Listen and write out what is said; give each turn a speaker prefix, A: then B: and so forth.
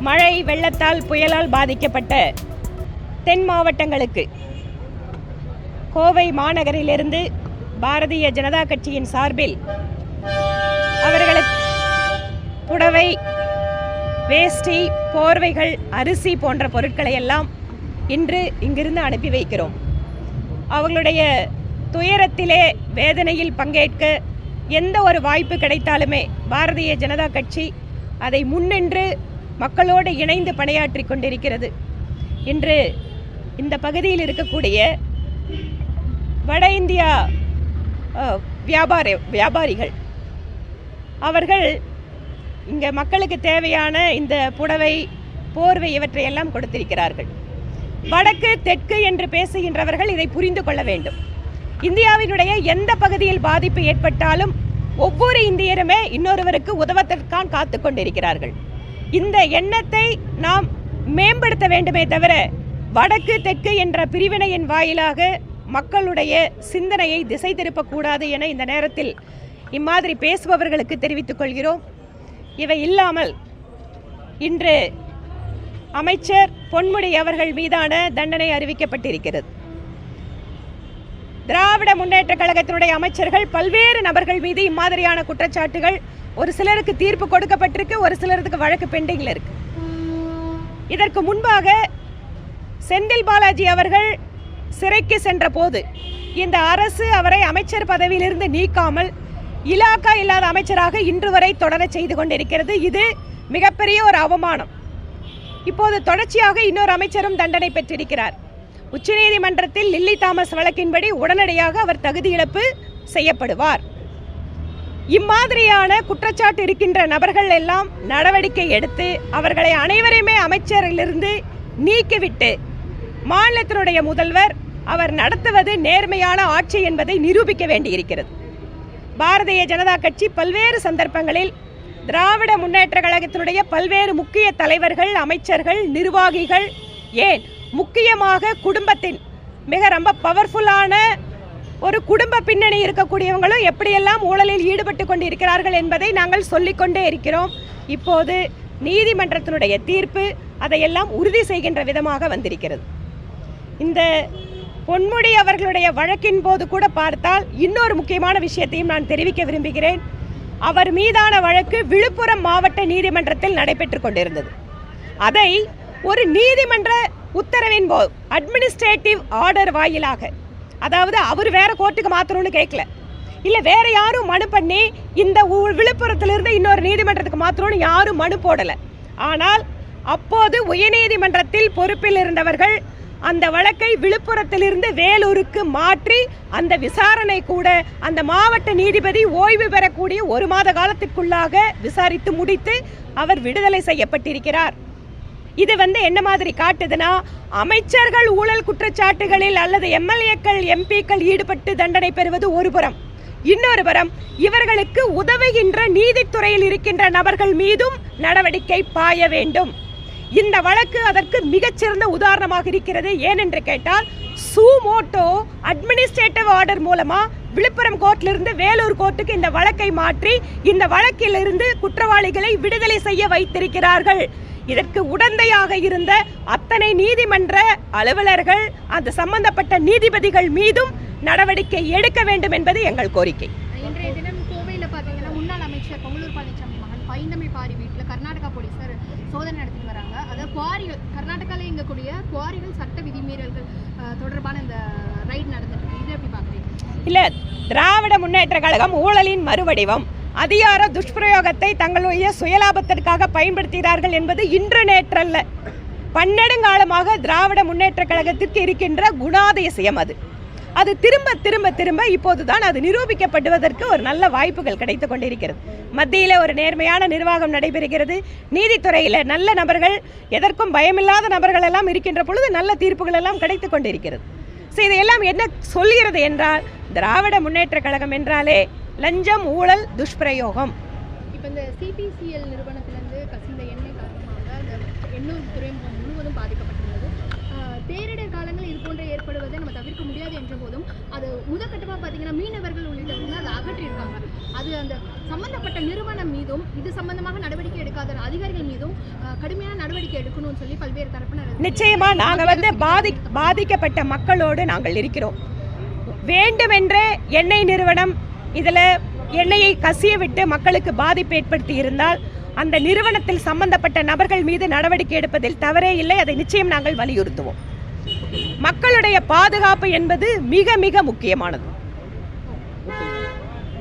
A: மழை வெள்ளத்தால் புயலால் பாதிக்கப்பட்ட தென் மாவட்டங்களுக்கு கோவை மாநகரிலிருந்து பாரதிய ஜனதா கட்சியின் சார்பில் அவர்களுக்கு புடவை வேஷ்டி போர்வைகள் அரிசி போன்ற பொருட்களை எல்லாம் இன்று இங்கிருந்து அனுப்பி வைக்கிறோம். அவங்களுடைய துயரத்திலே வேதனையில் பங்கேற்க எந்த ஒரு வாய்ப்பு கிடைத்தாலுமே பாரதிய ஜனதா கட்சி அதை முன்னின்று மக்களோடு இணைந்து பணியாற்றி கொண்டிருக்கிறது. இன்று இந்த பகுதியில் இருக்கக்கூடிய வட இந்தியா வியாபாரி வியாபார வியாபாரிகள் அவர்கள் இங்கே மக்களுக்கு தேவையான இந்த புடவை போர்வை இவற்றையெல்லாம் கொடுத்திருக்கிறார்கள். வடக்கு தெற்கு என்று பேசுகின்றவர்கள் இதை புரிந்து கொள்ள வேண்டும். இந்தியாவினுடைய எந்த பகுதியில் பாதிப்பு ஏற்பட்டாலும் ஒவ்வொரு இந்தியருமே இன்னொருவருக்கு உதவதற்கான் காத்து கொண்டிருக்கிறார்கள். இந்த எண்ணத்தை நாம் மேம்படுத்த வேண்டுமே தவிர வடக்கு தெற்கு என்ற பிரிவினையின் வாயிலாக மக்களுடைய சிந்தனையை திசை திருப்பக்கூடாது என இந்த நேரத்தில் இம்மாதிரி பேசுபவர்களுக்கு தெரிவித்துக் கொள்கிறோம். இவை இல்லாமல் இன்று அமைச்சர் பொன்முடி அவர்கள் மீதான தண்டனை அறிவிக்கப்பட்டிருக்கிறது. திராவிட முன்னேற்ற கழகத்தினுடைய அமைச்சர்கள் பல்வேறு நபர்கள் மீது இம்மாதிரியான குற்றச்சாட்டுகள் ஒரு சிலருக்கு தீர்ப்பு கொடுக்கப்பட்டிருக்கு ஒரு சிலருக்கு வழக்கு பெண்டிங்கில் இருக்கு. இதற்கு முன்பாக செந்தில் பாலாஜி அவர்கள் சிறைக்கு சென்ற போது இந்த அரசு அவரை அமைச்சர் பதவியிலிருந்து நீக்காமல் இலாக்கா இல்லாத அமைச்சராக இன்று வரை தொடர செய்து கொண்டிருக்கிறது. இது மிகப்பெரிய ஒரு அவமானம். இப்போது தொடர்ச்சியாக இன்னொரு அமைச்சரும் தண்டனை பெற்றிருக்கிறார். உச்சநீதிமன்றத்தில் லில்லி தாமஸ் வழக்கின்படி உடனடியாக அவர் தகுதி இழப்பு செய்யப்படுவார். இம்மாதிரியான குற்றச்சாட்டு இருக்கின்ற நபர்கள் எல்லாம் நடவடிக்கை எடுத்து அவர்களை அனைவரையுமே அமைச்சரிலிருந்து நீக்கிவிட்டு மாநிலத்தினுடைய முதல்வர் அவர் நடத்துவது நேர்மையான ஆட்சி என்பதை நிரூபிக்க வேண்டியிருக்கிறது. பாரதிய ஜனதா கட்சி பல்வேறு சந்தர்ப்பங்களில் திராவிட முன்னேற்ற கழகத்தினுடைய பல்வேறு முக்கிய தலைவர்கள் அமைச்சர்கள் நிர்வாகிகள் ஏன் முக்கியமாக குடும்பத்தின் மிக ரொம்ப பவர்ஃபுல்லான ஒரு குடும்ப பின்னணி இருக்கக்கூடியவங்களும் எப்படியெல்லாம் ஊழலில் ஈடுபட்டு கொண்டிருக்கிறார்கள் என்பதை நாங்கள் சொல்லிக்கொண்டே இருக்கிறோம். இப்போது நீதிமன்றத்தினுடைய தீர்ப்பு அதையெல்லாம் உறுதி செய்கின்ற விதமாக வந்திருக்கிறது. இந்த பொன்முடி அவர்களுடைய வழக்கின் போது கூட பார்த்தால் இன்னொரு முக்கியமான விஷயத்தையும் நான் தெரிவிக்க விரும்புகிறேன். அவர் மீதான வழக்கு விழுப்புரம் மாவட்ட நீதிமன்றத்தில் நடைபெற்று கொண்டிருந்தது. அதை ஒரு நீதிமன்ற உத்தரவின் போது அட்மினிஸ்ட்ரேட்டிவ் ஆர்டர் வாயிலாக. அதாவது அவர் வேற கோர்ட்டுக்கு மாற்றணும்னு கேட்கல இல்லை வேற யாரும் மனு பண்ணி இந்த ஊ- விழுப்புரத்திலிருந்து இன்னொரு நீதிமன்றத்துக்கு மாற்றணும்னு யாரும் மனு போடல. ஆனால் அப்போது உயர்நீதிமன்றத்தில் பொறுப்பில் இருந்தவர்கள் அந்த வழக்கை விழுப்புரத்திலிருந்து வேலூருக்கு மாற்றி அந்த விசாரணை கூட அந்த மாவட்ட நீதிபதி ஓய்வு பெறக்கூடிய ஒரு மாத காலத்திற்குள்ளாக விசாரித்து முடித்து அவர் விடுதலை செய்யப்பட்டிருக்கிறார். இது வந்து என்ன மாதிரி காட்டுதுன்னா அமைச்சர்கள் ஊழல் குற்றச்சாட்டுகளில் அல்லது எம்எல்ஏக்கள் எம்பிக்கள் ஈடுபட்டு தண்டனை பெறுவது ஒரு புறம். இன்னொரு புறம் இவர்களுக்கு உதவுகின்ற நீதித்துறையில் இருக்கின்ற நபர்கள் மீதும் நடவடிக்கை பாய வேண்டும். இந்த வழக்கு அதற்கு மிகச்சிறந்த உதாரணமாக இருக்கிறது. ஏனென்று கேட்டால் சூமோட்டோ அட்மினிஸ்ட்ரேட்டிவ் ஆர்டர் மூலமா விழுப்புரம் கோர்ட்டிலிருந்து இருந்து வேலூர் கோர்ட்டுக்கு இந்த வழக்கை மாற்றி இந்த வழக்கிலிருந்து குற்றவாளிகளை விடுதலை செய்ய வைத்திருக்கிறார்கள். இதற்கு உடந்தையாக இருந்த அத்தனை நீதிமன்ற அலுவலர்கள் அந்த சம்பந்தப்பட்ட நீதிபதிகள் மீதும் நடவடிக்கை எடுக்க வேண்டும் என்பது எங்கள் கோரிக்கை.
B: இன்றைய தினம் கோவையில் பார்த்தீங்கன்னா முன்னாள் அமைச்சர் பொங்கலூர் பழனிசாமி மகன் பைந்தமை பாரி வீட்டில் கர்நாடகா போலீசார் சோதனை நடத்திட்டு வராங்க. அதாவது குவாரிகள் கர்நாடகாவில் இயங்கக்கூடிய குவாரிகள் சட்ட விதிமீறல்கள் தொடர்பான இந்த ரைட் நடந்துட்டு இருக்கு. இது எப்படி பார்க்குறீங்க?
A: இல்ல திராவிட முன்னேற்ற கழகம் ஊழலின் மறுவடிவம். அதிகார துஷ்பிரயோகத்தை தங்களுடைய சுயலாபத்திற்காக பயன்படுத்துகிறார்கள் என்பது இன்று நேற்றல்ல. பன்னெடுங்காலமாக திராவிட முன்னேற்ற கழகத்திற்கு இருக்கின்ற குணாதிசயம் அது. அது திரும்ப திரும்ப திரும்ப இப்போதுதான் அது நிரூபிக்கப்படுவதற்கு ஒரு நல்ல வாய்ப்புகள் கிடைத்து கொண்டிருக்கிறது. மத்தியில் ஒரு நேர்மையான நிர்வாகம் நடைபெறுகிறது. நீதித்துறையில் நல்ல நபர்கள் எதற்கும் பயமில்லாத நபர்கள் எல்லாம் இருக்கின்ற பொழுது நல்ல தீர்ப்புகள் எல்லாம் கிடைத்து கொண்டிருக்கிறது. ஸோ இதையெல்லாம் என்ன சொல்கிறது என்றால் திராவிட முன்னேற்ற கழகம் என்றாலே லஞ்சம் ஊழல் துஷ்பிரயோகம்.
B: இப்போ இந்த சிபிசிஎல் நிறுவனத்திலிருந்து கசிந்த எண்ணெய் காரணமாக அந்த எண்ணூர் துறைமுகம் முழுவதும் பாதிக்கப்பட்டுள்ளது. பேரிடர் காலங்களில் இது போன்ற ஏற்படுவதை நம்ம தவிர்க்க முடியாது என்ற போதும் அது முதற்கட்டமாக பார்த்தீங்கன்னா மீனவர்கள் உள்ளிட்டவங்க அதை அகற்றியிருக்காங்க. அது அந்த சம்பந்தப்பட்ட நிறுவனம் மீதோ மீதும் இது சம்பந்தமாக நடவடிக்கை எடுக்காத அதிகாரிகள் மீதும் கடுமையான நடவடிக்கை எடுக்கணும்னு சொல்லி பல்வேறு தரப்பினர்
A: நிச்சயமா நாங்க வந்து பாதி பாதிக்கப்பட்ட மக்களோடு நாங்கள் இருக்கிறோம். வேண்டுமென்றே எண்ணெய் நிறுவனம் இதில் எண்ணெயை கசிய விட்டு மக்களுக்கு பாதிப்பு ஏற்படுத்தி இருந்தால் அந்த நிறுவனத்தில் சம்பந்தப்பட்ட நபர்கள் மீது நடவடிக்கை எடுப்பதில் தவறே இல்லை. அதை நிச்சயம் நாங்கள் வலியுறுத்துவோம். மக்களுடைய பாதுகாப்பு என்பது மிக மிக முக்கியமானது.